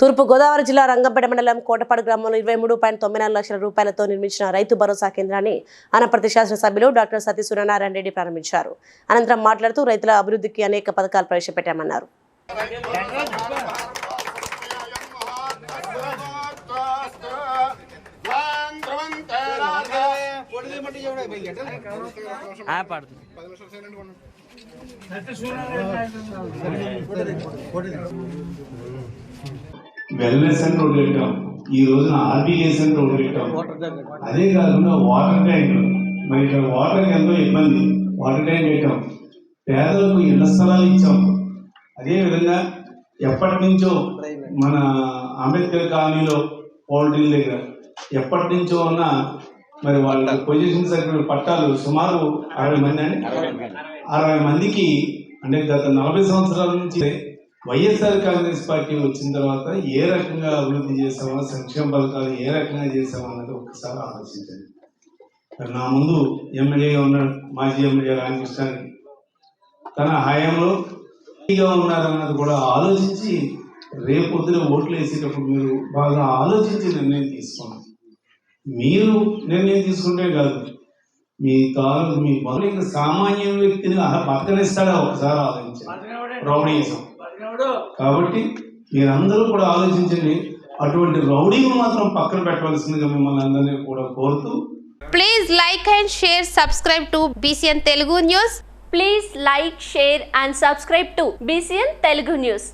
తూర్పు గోదావరి జిల్లా రంగంపేట మండలం కోటపాడు గ్రామంలో ఇరవై మూడు పాయింట్ తొమ్మిది నాలుగు లక్షల రూపాయలతో నిర్మించిన రైతు భరోసా కేంద్రాన్ని అనపర్తి శాసనసభ్యులు డాక్టర్ సతీ సూర్యనారాయణ రెడ్డి ప్రారంభించారు. అనంతరం మాట్లాడుతూ రైతుల అభివృద్ధికి అనేక పథకాలు ప్రవేశపెట్టామన్నారు. పడుతుంది. వెల్నెస్ సెంటర్ ఒకటి పెట్టాం ఈ రోజున ఆర్బిఎస్ సెంటర్ ఒకటి పెట్టాం అదే కాకుండా వాటర్ ట్యాంక్ మరి ఇక్కడ వాటర్ ఎంతో ఇబ్బంది. వాటర్ ట్యాంక్ పెట్టాం పేదలకు ఇళ్ళ స్థలాలు ఇచ్చాం. అదే విధంగా ఎప్పటి నుంచో మన అంబేద్కర్ కాలనీలో పౌల్ట్రీ దగ్గర ఎప్పటి నుంచో ఉన్న మరి వాళ్ళ పొజిషన్ సర్టిఫికేట్ పట్టాలు సుమారు అరవై మంది అండి. అరవై మందికి అంటే గత నలభై సంవత్సరాల నుంచి వైఎస్ఆర్ కాంగ్రెస్ పార్టీ వచ్చిన తర్వాత ఏ రకంగా అభివృద్ధి చేసామో సంక్షేమ పథకాలు ఏ రకంగా చేసామో అన్నది ఒకసారి ఆలోచించండి. నా ముందు ఎమ్మెల్యేగా ఉన్నాడు మాజీ ఎమ్మెల్యే రామకృష్ణ. తన హయాంలో ఉన్నారన్నది కూడా ఆలోచించి రేపు పొద్దున ఓట్లు వేసేటప్పుడు మీరు బాగా ఆలోచించి నిర్ణయం తీసుకోండి. మీరు నిర్ణయం తీసుకుంటే కాదు మీ తాలూకు మీ సామాన్య వ్యక్తిని పక్కనిస్తాడా ఒకసారి ఆలోచించండి. రౌడీజం కాబట్టి మీరందరూ కూడా ఆలోచించండి అటువంటి రౌడీని మాత్రం పక్కన పెట్టవలసిందిగా మిమ్మల్ని అందరినీ కూడా కోరుతూ Please like and share, subscribe to BCN Telugu News. Please like, share and subscribe to BCN Telugu News.